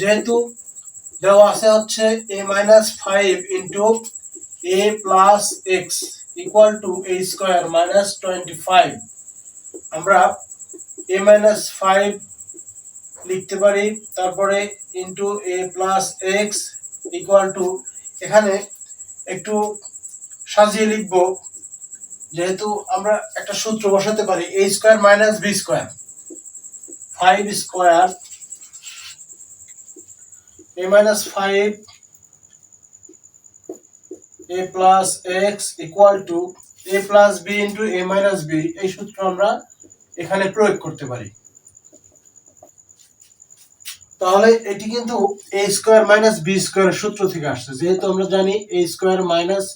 যেহেতু দেওয়া আছে হচ্ছে a minus five into a plus x equal to a square minus twenty five আমরা এ মাইনাস ফাইভ লিখতে পারি, তারপরে into a plus x equal to এখানে একটু সাজিয়ে লিখব, যেহেতু আমরা একটা সূত্র বসাতে পারি a square minus b square five square a minus five a plus x equal to a plus b into a minus b এই সূত্র আমরা এখানে প্রয়োগ করতে পারি। তাহলে এটি কিন্তু a square minus b square সূত্র থেকে আসছে। যেহেতু আমরা জানি a square minus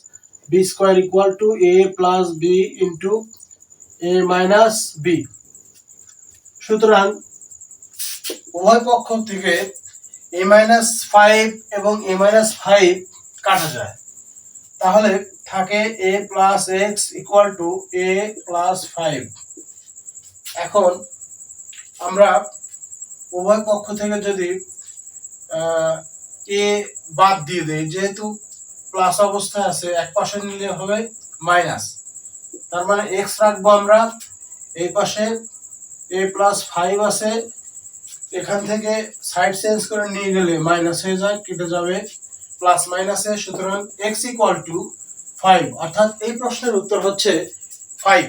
b square equal to a plus b into a minus b সুতরাং উভয় পক্ষ থেকে এ মাইনাস ফাইভ এবং এ মাইনাস ফাইভ কাটা যায়। তাহলে থাকে a plus x equal to a plus five এখন আমরা উভয় পক্ষ থেকে যদি এ বাদ দিয়ে দেই, যেহেতু প্লাস অবস্থায় আছে, এক পাশে নিলে হবে মাইনাস তার মানে এক্স রাখব আমরা, এই পাশে এ প্লাস ফাইভ আছে এখান থেকে সাইড চেঞ্জ করে নিয়ে গেলে মাইনাস হয়ে যায়, কেটে যাবে প্লাস মাইনাসে সুতরাং এক্স ইকুয়াল টু ফাইভ অর্থাৎ এই প্রশ্নের উত্তর হচ্ছে ফাইভ